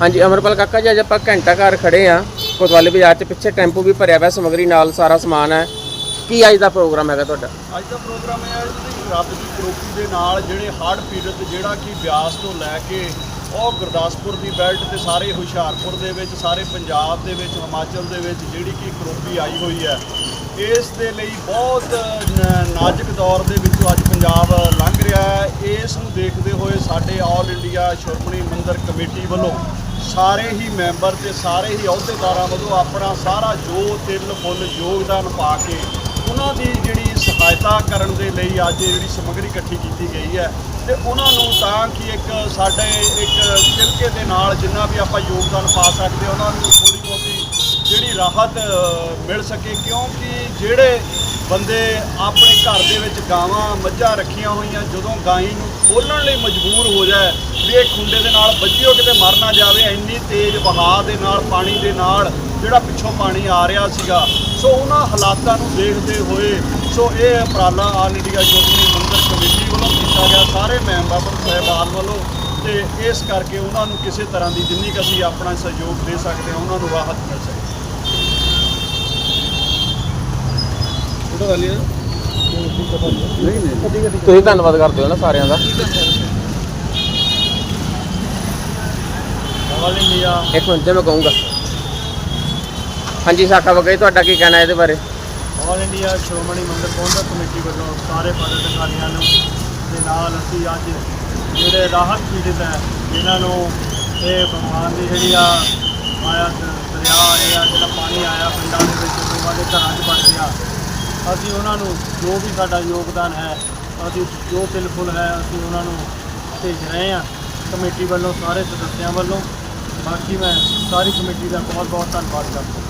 ਹਾਂਜੀ, ਅਮਰਪਾਲ ਕਾਕਾ ਜੀ, ਅੱਜ ਆਪਾਂ ਘੰਟਾ ਘਰ ਖੜੇ ਆ। ਕੋਤਵਾਲੀ ਬਾਜ਼ਾਰ 'ਚ ਪਿੱਛੇ ਟੈਂਪੂ ਵੀ ਭਰਿਆ ਹੋਇਆ ਸਮਗਰੀ ਨਾਲ ਸਾਰਾ ਸਮਾਨ ਹੈ। ਕੀ ਅੱਜ ਦਾ ਪ੍ਰੋਗਰਾਮ ਹੈਗਾ ਤੁਹਾਡਾ? ਅੱਜ ਦਾ ਪ੍ਰੋਗਰਾਮ ਇਹ ਹੈ ਜੀ ਰੱਬ ਦੀ ਕਰੋਪੀ ਦੇ ਨਾਲ ਜਿਹੜੇ ਹੜ੍ਹ ਪੀੜਤ, ਜਿਹੜਾ ਕਿ ਬਿਆਸ ਤੋਂ ਲੈ ਕੇ ਉਹ ਗੁਰਦਾਸਪੁਰ ਦੀ ਬੈਲਟ ਤੇ ਸਾਰੇ ਹੁਸ਼ਿਆਰਪੁਰ ਦੇ ਵਿੱਚ, ਸਾਰੇ ਪੰਜਾਬ ਦੇ ਵਿੱਚ, ਹਿਮਾਚਲ ਦੇ ਵਿੱਚ ਜਿਹੜੀ ਕਿ ਕਰੋਪੀ ਆਈ ਹੋਈ ਹੈ, ਇਸ ਦੇ ਲਈ ਬਹੁਤ ਨ- ਨਾਜ਼ੁਕ ਦੌਰ ਦੇ ਵਿੱਚੋਂ ਅੱਜ ਪੰਜਾਬ ਲੰਘ ਰਿਹਾ ਹੈ। ਇਸ ਨੂੰ ਦੇਖਦੇ ਹੋਏ ਸਾਡੇ ਆਲ ਇੰਡੀਆ ਸ਼੍ਰੋਮਣੀ ਮੰਦਰ ਕਮੇਟੀ ਵੱਲੋਂ ਸਾਰੇ ਹੀ ਮੈਂਬਰ ਤੇ ਸਾਰੇ ਹੀ ਅਹੁਦੇਦਾਰਾਂ ਵੱਲੋਂ ਆਪਣਾ ਸਾਰਾ ਜੋ ਤਿਲ ਫੁੱਲ ਯੋਗਦਾਨ ਪਾ ਕੇ ਉਹਨਾਂ ਦੀ ਜਿਹੜੀ ਸਹਾਇਤਾ ਕਰਨ ਦੇ ਲਈ ਅੱਜ ਜਿਹੜੀ ਸਮੱਗਰੀ ਇਕੱਠੀ ਕੀਤੀ ਗਈ ਹੈ ਤੇ ਉਹਨਾਂ ਨੂੰ ਤਾਂ ਕਿ ਇੱਕ ਸਾਡੇ ਇੱਕ ਤਿਲਕੇ ਦੇ ਨਾਲ ਜਿੰਨਾ ਵੀ ਆਪਾਂ ਯੋਗਦਾਨ ਪਾ ਸਕਦੇ ਹਾਂ, ਉਹਨਾਂ ਨੂੰ ਥੋੜੀ ਬਹੁਤੀ ਜਿਹੜੀ ਰਾਹਤ ਮਿਲ ਸਕੇ ਕਿਉਂਕਿ ਜਿਹੜੇ ਬੰਦੇ ਆਪਣੇ ਘਰ ਦੇ ਵਿੱਚ ਗਾਵਾਂ, ਮੱਝਾਂ ਰੱਖੀਆਂ ਹੋਈਆਂ, ਜਦੋਂ ਗਾਈ ਨੂੰ ਖੋਲਣ ਲਈ ਮਜਬੂਰ ਹੋ ਜਾਏ, ਵੀ ਇਹ ਖੁੰਡੇ ਦੇ ਨਾਲ ਵੱਜਿਓ ਕਿਤੇ ਮਰ ਨਾ ਜਾਵੇ, ਇੰਨੀ ਤੇਜ਼ ਵਹਾਅ ਦੇ ਨਾਲ, ਪਾਣੀ ਦੇ ਨਾਲ ਜਿਹੜਾ ਪਿੱਛੋਂ ਪਾਣੀ ਆ ਰਿਹਾ ਸੀਗਾ। ਸੋ ਉਹਨਾਂ ਹਾਲਾਤਾਂ ਨੂੰ ਦੇਖਦੇ ਹੋਏ, ਸੋ ਇਹ ਉਪਰਾਲਾ ਆਲ ਇੰਡੀਆ ਸ਼੍ਰੋਮਣੀ ਮੰਦਰ ਕਮੇਟੀ ਵੱਲੋਂ ਕੀਤਾ ਗਿਆ। ਸਾਰੇ ਮੈਂਬਰ ਸਾਹਿਬਾਨ ਵੱਲੋਂ ਤੇ ਇਸ ਕਰਕੇ ਉਹਨਾਂ ਨੂੰ ਕਿਸੇ ਤਰ੍ਹਾਂ ਦੀ ਜਿੰਨੀ ਕੁ ਅਸੀਂ ਆਪਣਾ ਸਹਿਯੋਗ ਦੇ ਸਕਦੇ ਹਾਂ, ਉਹਨਾਂ ਨੂੰ ਰਾਹਤ ਮਿਲ ਸਕੇ। ਤੁਸੀਂ ਧੰਨਵਾਦ ਕਰਦੇ ਹੋ ਨਾ ਸਾਰਿਆਂ ਦਾ। ਆਲ ਇੰਡੀਆ ਇੱਕ ਮਿੰਟ ਜੇ ਮੈਂ ਕਹੂੰਗਾ। ਹਾਂਜੀ ਸਾਕਾ ਵਗਈ ਤੁਹਾਡਾ ਕੀ ਕਹਿਣਾ ਇਹਦੇ ਬਾਰੇ? ਆਲ ਇੰਡੀਆ ਸ਼੍ਰੋਮਣੀ ਮੰਦਰ ਪ੍ਰਬੰਧਕ ਕਮੇਟੀ ਵੱਲੋਂ ਸਾਰੇ ਪਦ ਅਧਿਕਾਰੀਆਂ ਨੂੰ। ਦੇ ਨਾਲ ਅਸੀਂ ਅੱਜ ਜਿਹੜੇ ਰਾਹਤ ਪੀੜਤ ਹੈ ਇਹਨਾਂ ਨੂੰ ਇਹ ਭਗਵਾਨ ਦੀ ਜਿਹੜੀ ਆ ਆਇਆ ਦਰਿਆ ਇਹ ਆ ਜਿਹੜਾ ਪਾਣੀ ਆਇਆ ਪਿੰਡਾਂ ਦੇ ਵਿੱਚ ਲੋਕਾਂ ਦੇ ਘਰਾਂ 'ਚ ਵੜ ਗਿਆ ਅਸੀਂ ਉਹਨਾਂ ਨੂੰ ਜੋ ਵੀ ਸਾਡਾ ਯੋਗਦਾਨ ਹੈ, ਅਸੀਂ ਜੋ ਬਿਲਕੁਲ ਹੈ, ਅਸੀਂ ਉਹਨਾਂ ਨੂੰ ਭੇਜ ਰਹੇ ਹਾਂ ਕਮੇਟੀ ਵੱਲੋਂ, ਸਾਰੇ ਸਦੱਸਿਆਂ ਵੱਲੋਂ। ਬਾਕੀ ਮੈਂ ਸਾਰੀ ਕਮੇਟੀ ਦਾ ਬਹੁਤ ਬਹੁਤ ਧੰਨਵਾਦ ਕਰਦਾ।